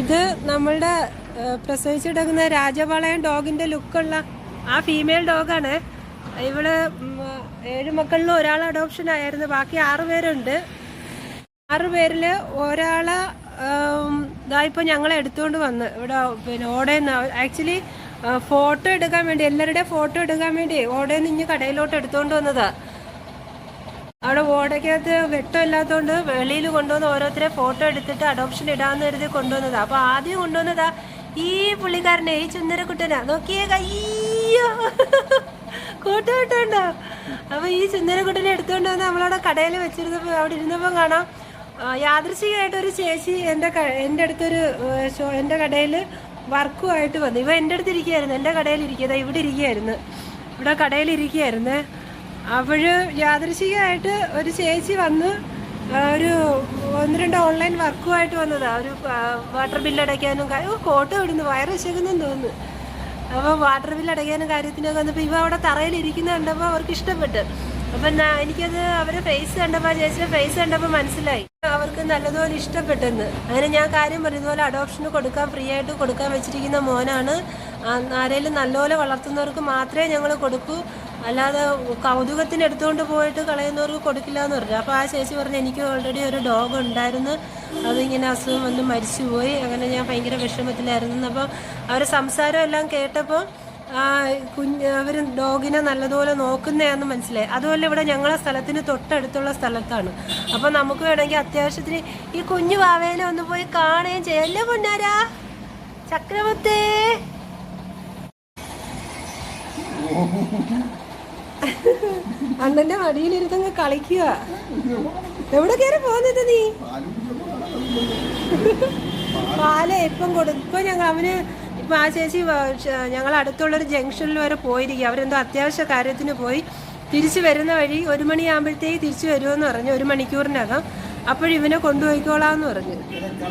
ഇത് നമ്മളുടെ പ്രസവിച്ചിടക്കുന്ന രാജപാളയം ഡോഗിന്റെ ലുക്കുള്ള ആ ഫീമെയിൽ ഡോഗാണ്. ഇവൾ ഏഴു മക്കളിൽ ഒരാൾ അഡോപ്ഷൻ ആയിരുന്നു ബാക്കി ആറ് പേരുണ്ട്. ആറ് പേരിൽ ഒരാൾ ഇതായിപ്പോൾ ഞങ്ങൾ എടുത്തുകൊണ്ട് വന്ന്. ഇവിടെ പിന്നെ ഓടേന്ന്. ആക്ച്വലി ഫോട്ടോ എടുക്കാൻ വേണ്ടി എല്ലാവരുടെയും ഫോട്ടോ എടുക്കാൻ വേണ്ടി ഓടേന്ന് ഇഞ്ഞ് കടയിലോട്ട് എടുത്തുകൊണ്ട് വന്നതാ. അവിടെ ഓടയ്ക്കകത്ത് വെട്ടമില്ലാത്തതുകൊണ്ട് വെളിയിൽ കൊണ്ടുവന്ന് ഓരോരുത്തരെ ഫോട്ടോ എടുത്തിട്ട് അഡോപ്ഷൻ ഇടാന്ന് കരുതി കൊണ്ടുവന്നതാ. അപ്പൊ ആദ്യം കൊണ്ടുവന്നതാ ഈ പുള്ളിക്കാരനെ ഈ ചുന്നരക്കുട്ടനാ നോക്കിയേ കയ്യോ കൂട്ടുകെട്ടുണ്ടോ. അപ്പൊ ഈ ചുന്നരക്കുട്ടനെ എടുത്തുകൊണ്ട് വന്ന് നമ്മളവിടെ കടയിൽ വെച്ചിരുന്നപ്പോ അവിടെ ഇരുന്നപ്പോ കാണാം യാദൃശികമായിട്ടൊരു ചേച്ചി എന്റെ എന്റെ അടുത്തൊരു ഷോ എന്റെ കടയിൽ വർക്കുമായിട്ട് വന്നു. ഇവ എന്റെ അടുത്ത് ഇരിക്കുകയായിരുന്നു. എന്റെ കടയിൽ ഇരിക്കുക ഇവിടെ ഇരിക്കുകയായിരുന്നു. ഇവിടെ കടയിൽ ഇരിക്കുകയായിരുന്നു. അവൾ യാദൃശികമായിട്ട് ഒരു ചേച്ചി വന്ന് ഒരു ഒന്ന് രണ്ട് ഓൺലൈൻ വർക്കുമായിട്ട് വന്നതാ. ഒരു വാട്ടർ ബില്ല് അടയ്ക്കാനും കോട്ട് വിടുന്നു വയറ് വിശക്കുന്നെന്ന് തോന്നുന്നു. അപ്പോൾ വാട്ടർ ബില്ല് അടയ്ക്കാനും കാര്യത്തിനൊക്കെ വന്നപ്പോൾ ഇവ അവിടെ തറയിൽ ഇരിക്കുന്ന കണ്ടപ്പോൾ അവർക്ക് ഇഷ്ടപ്പെട്ട്. അപ്പം എനിക്കത് അവരെ ഫേസ് കണ്ടപ്പോൾ ചേച്ചിയുടെ ഫേസ് കണ്ടപ്പോൾ മനസ്സിലായി. അവർക്ക് നല്ലതുപോലെ ഇഷ്ടപ്പെട്ടെന്ന്. അങ്ങനെ ഞാൻ കാര്യം പറഞ്ഞു ഇതുപോലെ അഡോപ്ഷന് കൊടുക്കാൻ ഫ്രീ ആയിട്ട് കൊടുക്കാൻ വെച്ചിരിക്കുന്ന മോനാണ്. ആരെങ്കിലും നല്ലപോലെ വളർത്തുന്നവർക്ക് മാത്രമേ ഞങ്ങൾ കൊടുക്കൂ. അല്ലാതെ കൗതുകത്തിന് എടുത്തുകൊണ്ട് പോയിട്ട് കളയുന്നവർക്ക് കൊടുക്കില്ല എന്ന് പറഞ്ഞു. അപ്പോൾ ആ ചേച്ചി പറഞ്ഞു എനിക്ക് ഓൾറെഡി ഒരു ഡോഗ് ഉണ്ടായിരുന്നു. അതിങ്ങനെ അസുഖം വന്ന് മരിച്ചുപോയി. അങ്ങനെ ഞാൻ ഭയങ്കര വിഷമത്തിലായിരുന്നു. അപ്പോൾ അവരെ സംസാരം എല്ലാം കേട്ടപ്പോൾ ആ കുഞ്ഞ് അവർ ഡോഗിനെ നല്ലതുപോലെ നോക്കുന്നതാന്ന് മനസ്സിലായി. അതുപോലെ ഇവിടെ ഞങ്ങളെ സ്ഥലത്തിന് തൊട്ടടുത്തുള്ള സ്ഥലത്താണ്. അപ്പോൾ നമുക്ക് വേണമെങ്കിൽ അത്യാവശ്യത്തിന് ഈ കുഞ്ഞു വാവേനെ ഒന്ന് പോയി കാണുകയും ചെയ്യാം. അല്ലേ പൊന്നാരാ? ചക്രവർത്തേ! അണ്ണന്റെ മടിയിലിരുത്തങ്ങ് കളിക്കുക. എവിടെ കയറി പോകുന്നത് നീ? പാൽ ഇപ്പം കൊടുക്കും ഞങ്ങൾ അവന് ഇപ്പൊ ആ ചേച്ചി ഞങ്ങൾ അടുത്തുള്ളൊരു ജംഗ്ഷനിൽ വരെ പോയിരിക്കും അവരെന്തോ അത്യാവശ്യ കാര്യത്തിന് പോയി. തിരിച്ചു വരുന്ന വഴി ഒരു മണിയാകുമ്പോഴത്തേക്ക് തിരിച്ചു വരുമെന്ന് പറഞ്ഞു. ഒരു മണിക്കൂറിനകം. അപ്പോഴിവനെ കൊണ്ടുപോയിക്കോളാന്ന് പറഞ്ഞു.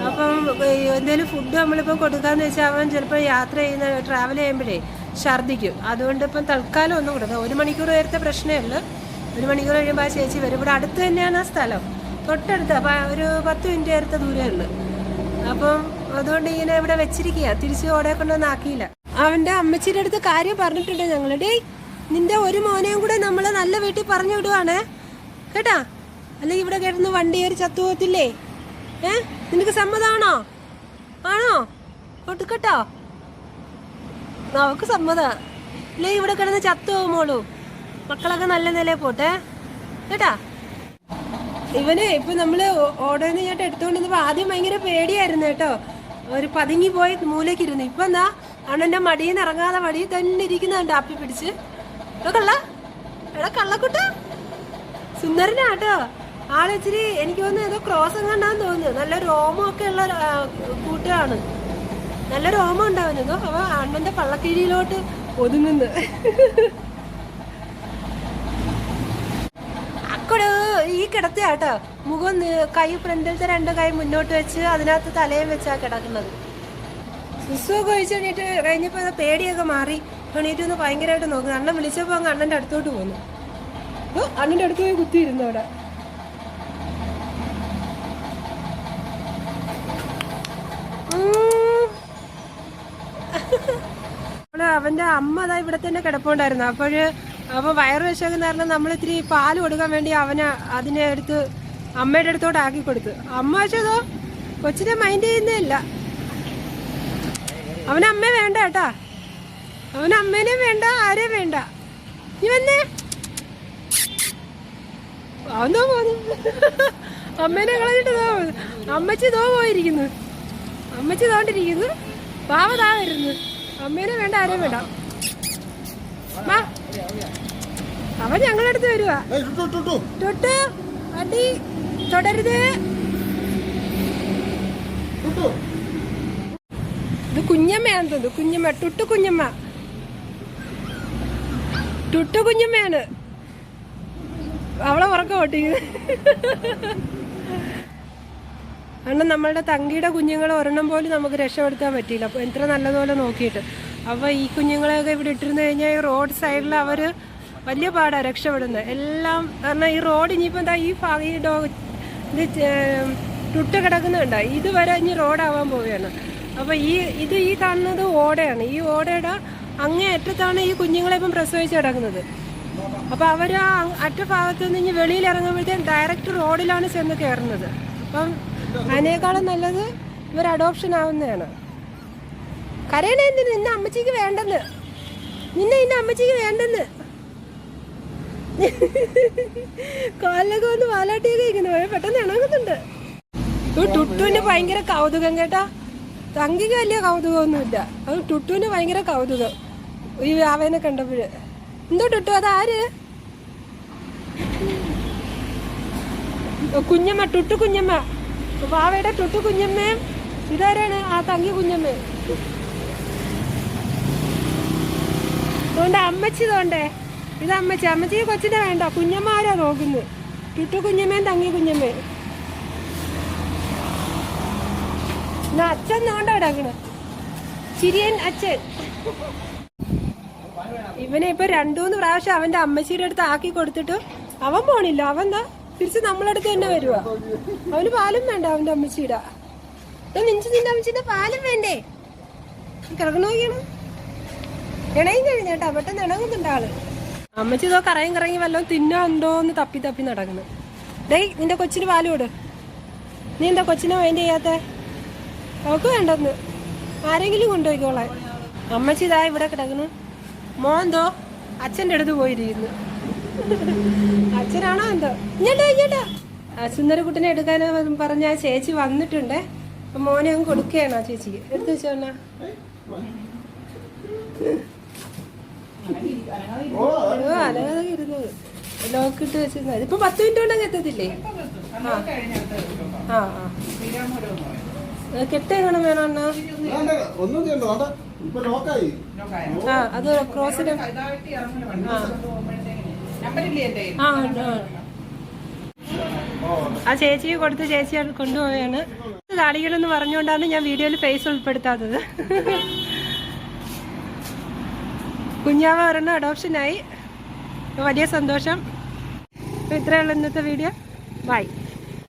അപ്പം എന്തെങ്കിലും എന്തേലും ഫുഡ് നമ്മളിപ്പോൾ കൊടുക്കാന്ന് വെച്ചാൽ അവൻ ചിലപ്പോൾ യാത്ര ചെയ്യുന്ന ട്രാവൽ ചെയ്യുമ്പോഴേ ഛർദ്ദിക്കും അതുകൊണ്ട് ഇപ്പം തൽക്കാലം ഒന്നും കൊടുക്കാം ഒരു മണിക്കൂർ നേരത്തെ പ്രശ്നമല്ല ഒരു മണിക്കൂർ കഴിയുമ്പോൾ ആ ചേച്ചി വരും. ഇവിടെ അടുത്ത് തന്നെയാണ് ആ സ്ഥലം. തൊട്ടടുത്ത്. അപ്പം ഒരു പത്ത് മിനിറ്റ് നേരത്തെ ദൂരമേ ഉള്ളൂ. അപ്പം അതുകൊണ്ട് ഇങ്ങനെ ഇവിടെ വെച്ചിരിക്കുക തിരിച്ച് ഓടെ കൊണ്ടൊന്നും ആക്കിയില്ല. അവന്റെ അമ്മച്ചിയുടെ അടുത്ത് കാര്യം പറഞ്ഞിട്ടുണ്ട് ഞങ്ങൾ ഡേയ് നിന്റെ ഒരു മോനെയും കൂടെ നമ്മൾ നല്ല വീട്ടിൽ പറഞ്ഞു വിടുവാണേ. കേട്ടാ? അല്ലെങ്കിൽ ഇവിടെ കിടന്ന് വണ്ടി കയറി ചത്തുപോകത്തില്ലേ ഏ? നിനക്ക് സമ്മതമാണോ ആണോ? കൊടുക്കട്ടോ അവക്ക് സമ്മതാണ് ഇല്ലേ ഇവിടെ കിടന്ന് ചത്തു പോകുമോളൂ മക്കളൊക്കെ നല്ല നിലയിൽ പോട്ടെ. കേട്ടാ? ഇവനെ ഇപ്പൊ നമ്മൾ ഓർഡറിൽ ചേട്ടാ ഞാൻ എടുത്തോണ്ട് ആദ്യം ഭയങ്കര പേടിയായിരുന്നു കേട്ടോ. ഒരു പതുങ്ങി പോയി മൂലയ്ക്ക് ഇരുന്നു. ഇപ്പൊ എന്താ? അണ്ണന്റെ മടിയിൽ നിന്ന് ഇറങ്ങാതെ മടിയിൽ തന്നെ ഇരിക്കുന്നുണ്ട് അപ്പി പിടിച്ച്. കള്ള. എടാ കള്ളക്കുട്ട. സുന്ദരനാട്ടോ. ആളിച്ചിരി എനിക്ക് തോന്നുന്നു ഏതോ ക്രോസ് എങ്ങാണ്ടാന്ന് തോന്നുന്നു. നല്ല രോമമൊക്കെ ഉള്ള കൂട്ടാണ് നല്ല രോമം ഉണ്ടാവുന്നത് അവ ആൺമന്റെ പള്ളക്കിഴിയിലോട്ട് ഒതുങ്ങുന്നു. അക്കടോ ഈ കിടത്തിയാട്ടോ മുഖം നി- കൈ ഫ്രണ്ടിലത്തെ രണ്ട് കൈ മുന്നോട്ട് വെച്ച് അതിനകത്ത് തലയും വെച്ചാ കിടക്കുന്നത്. സുസുഖം ഒഴിച്ചു കഴിഞ്ഞിട്ട് കഴിഞ്ഞപ്പോ പേടിയൊക്കെ മാറി. എണീറ്റ് ഒന്ന് ഭയങ്കരമായിട്ട് നോക്കുന്നു. അണ്ണൻ വിളിച്ചപ്പോ അങ്ങ് അണ്ണന്റെ അടുത്തോട്ട് പോന്നു. അണ്ണന്റെ അടുത്ത് പോയി കുത്തിയിരുന്നു അവിടെ ഉം. നമ്മൾ അവന്റെ അമ്മ അതാ ഇവിടെ തന്നെ കിടപ്പുണ്ടായിരുന്നു. അപ്പോഴ് അപ്പൊ വയറ് വിശക്കുന്ന കാരണം നമ്മൾ ഇത്തിരി പാൽ കൊടുക്കാൻ വേണ്ടി അവനെ അതിനെ എടുത്ത് അമ്മയുടെ അടുത്തോട്ട് ആക്കി കൊടുത്തു. അമ്മ വെച്ചതോ കൊച്ചിനെ മൈൻഡ് ചെയ്യുന്നില്ല അവന് അമ്മ വേണ്ട കേട്ടാ. അവന് വേണ്ട ആരെയും വേണ്ട. നീ വന്നേ. പോന്നു. അമ്മേനെ കളഞ്ഞിട്ട് അമ്മച്ചി തോ പോയിരിക്കുന്നു. അമ്മച്ചി തോണ്ടിരിക്കുന്നു പാവ താ വരുന്നു. അമ്മേനെ വേണ്ട ആരെയും വേണ്ട. അവൻ ഞങ്ങളുടെ അടുത്ത് വരുവാ തൊട്ട് അടി തുടരുത്. ഇത് കുഞ്ഞമ്മയാണ് തോന്നുന്നു. കുഞ്ഞമ്മ ടുട്ടു കുഞ്ഞമ്മ. ടുട്ടു കുഞ്ഞമ്മയാണ്. അവളെ ഉറക്കം ഓട്ടിക്കുന്നത് കാരണം നമ്മളുടെ തങ്കിയുടെ കുഞ്ഞുങ്ങളെ ഒരെണ്ണം പോലും നമുക്ക് രക്ഷപ്പെടുത്താൻ പറ്റിയില്ല. അപ്പോൾ എത്ര നല്ലതുപോലെ നോക്കിയിട്ട്. അപ്പോൾ ഈ കുഞ്ഞുങ്ങളെയൊക്കെ ഇവിടെ ഇട്ടിരുന്നു കഴിഞ്ഞാൽ ഈ റോഡ് സൈഡിൽ അവർ വലിയ പാടാണ് രക്ഷപ്പെടുന്നത് എല്ലാം കാരണം ഈ റോഡ് ഇനിയിപ്പോൾ എന്താ ഈ ഭാഗം ഈ ഡോ ഇത് ചുട്ട് കിടക്കുന്നുണ്ട്? ഇതുവരെ ഇനി റോഡാവാൻ പോവുകയാണ്. അപ്പോൾ ഈ ഇത് ഈ കാണുന്നത് ഓടയാണ്. ഈ ഓടയുടെ അങ്ങേ അറ്റത്താണ് ഈ കുഞ്ഞുങ്ങളെ ഇപ്പം പ്രസവിച്ച് കിടക്കുന്നത്. അപ്പോൾ അവർ ആ അറ്റ ഭാഗത്ത് നിന്ന് ഇനി വെളിയിൽ ഇറങ്ങുമ്പോഴത്തേക്കും ഡയറക്റ്റ് റോഡിലാണ് ചെന്ന് കയറുന്നത്. അപ്പം അതിനേക്കാളും നല്ലത് ഇവർ അഡോപ്ഷൻ ആവുന്നതാണ്. കരയണ എന്തിന്? നിന്നെ അമ്മച്ചിക്ക് വേണ്ടെന്ന്. നിന്നെ നിന്റെ അമ്മച്ചിക്ക് വേണ്ടെന്ന്. കാലിലൊക്കെ വന്ന് വാലാട്ടിയൊക്കെ ഇരിക്കുന്നു. പെട്ടെന്ന് ഇണങ്ങുന്നുണ്ട്. ടുട്ടുവിന് ഭയങ്കര കൗതുകം കേട്ടാ. തങ്കിക്ക് വലിയ കൗതുകമൊന്നുമില്ല. അത് ടുട്ടുവിന് ഭയങ്കര കൗതുകം. ഈ വ്യാവനെ കണ്ടപ്പോഴ്. എന്തോ ടുട്ടു? അതാര്? കുഞ്ഞമ്മ ടുട്ടു കുഞ്ഞമ്മ. വാവയുടെ ചുട്ടു കുഞ്ഞമ്മയും ഇതാരാണ് ആ തങ്കി കുഞ്ഞമ്മയും അതുകൊണ്ട് അമ്മച്ചി തോണ്ടേ ഇത് അമ്മച്ചി. അമ്മച്ചി കൊച്ചിനെ വേണ്ട. കുഞ്ഞമ്മ ആരാ നോക്കുന്നത്? ടുട്ടു കുഞ്ഞമ്മയും തങ്ങി കുഞ്ഞമ്മയും അച്ഛൻ നോണ്ട ചിരിയൻ അച്ഛൻ. ഇവനെ ഇപ്പൊ രണ്ടൂന്ന് പ്രാവശ്യം അവന്റെ അമ്മച്ചിയുടെ അടുത്ത് ആക്കി കൊടുത്തിട്ടു അവൻ പോണില്ല. അവൻ എന്താ? തിരിച്ച് നമ്മളടുത്ത് തന്നെ വരുവാ. അവന് പാലും വേണ്ട അവന്റെ അമ്മച്ചിയുടെ. നിഞ്ചു നിന്റെ അമ്മച്ചിന്റെ പാലും വേണ്ടേ? ഇണയും കഴിഞ്ഞേട്ടാ പെട്ടെന്ന് ഇണങ്ങുന്നുണ്ട് ആൾ. അമ്മച്ചി ഇതോ കറയും കറങ്ങി വല്ലതും തിന്നോ എന്തോ എന്ന് തപ്പി തപ്പി നടക്കുന്നു ഡേയ് നിന്റെ കൊച്ചിന് പാൽ കൊടു. നീ എന്താ കൊച്ചിനെ മൈൻഡ് ചെയ്യാത്ത? അവക്ക് വേണ്ടെന്ന്. ആരെങ്കിലും കൊണ്ടുപോയിക്കോളെ അമ്മച്ചി ഇതാ ഇവിടെ കിടക്കുന്നു മോന്തോ അച്ഛന്റെ അടുത്ത് പോയിരിക്കുന്നു. അച്ഛനാണോ എന്തോ? സുന്ദരക്കുട്ടനെ എടുക്കാൻ പറഞ്ഞ ആ ചേച്ചി വന്നിട്ടുണ്ടേ. അപ്പൊ മോനെ അങ്ങ് കൊടുക്കുകയാണ് ചേച്ചിക്ക് എടുത്തു വെച്ചോണ ഓ അല്ലാതെ ഇരുന്നത്. ലോക്ക് ഇട്ട് വെച്ചിരുന്നത്. ഇതിപ്പോ പത്ത് മിനിറ്റ് കൊണ്ടങ്ങ് എത്തത്തില്ലേ? ആ. ആ കെട്ടേക്കണം വേണം അണ്ണാ. ഒന്നും ചെയ്യണ്ട ഇപ്പൊ ആ അത് ക്രോസിന്. ആ. ആ. ചേച്ചിക്ക് കൊടുത്ത് ചേച്ചി കൊണ്ടുപോവുകയാണ് കളികളെന്ന് പറഞ്ഞുകൊണ്ടാണ് ഞാൻ വീഡിയോയിൽ ഫേസ് ഉൾപ്പെടുത്താത്തത്. കുഞ്ഞാവ ഒരെണ്ണം അഡോപ്ഷനായി വലിയ സന്തോഷം. ഇത്രയുള്ള ഇന്നത്തെ വീഡിയോ ബൈ